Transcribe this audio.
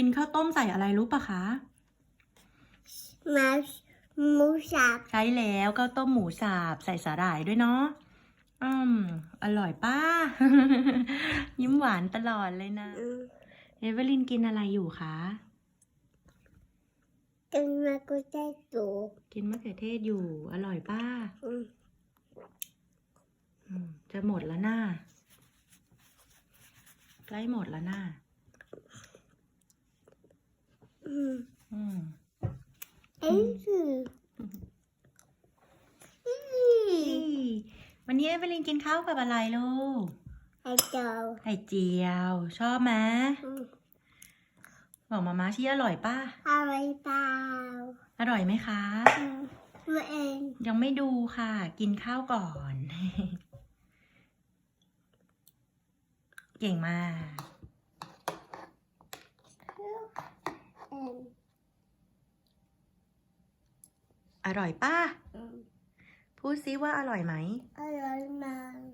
กินข้าวต้มใส่อะไรรู้ปะคะมาหมูสับใช้แล้วข้าวต้มหมูสับใส่สาหร่ายด้วยเนาะอืมอร่อยป้า ยิ้มหวานตลอดเลยนะอืมเอเวลินกินอะไรอยู่คะกินมาก็ได้ตัวกินมะเขือเทศอยู่ อร่อยป้าอืมอืมจะหมดแล้วน่าใกล้หมดแล้วน่า อืม อืม เอ้ยคืออืม วันนี้เอเวลินกินข้าวกับอะไรลูกไอ้เจ้าไข่เจียว ชอบไหมบอกมาม่าที่อร่อยป้าอะไรเปล่า อร่อยไหมคะอืมตัวเอง ยังไม่ดูค่ะ กินข้าวก่อน เก่งมาก เอง อร่อยป้าอืมพูดซิว่าอร่อยไหม อร่อยมาก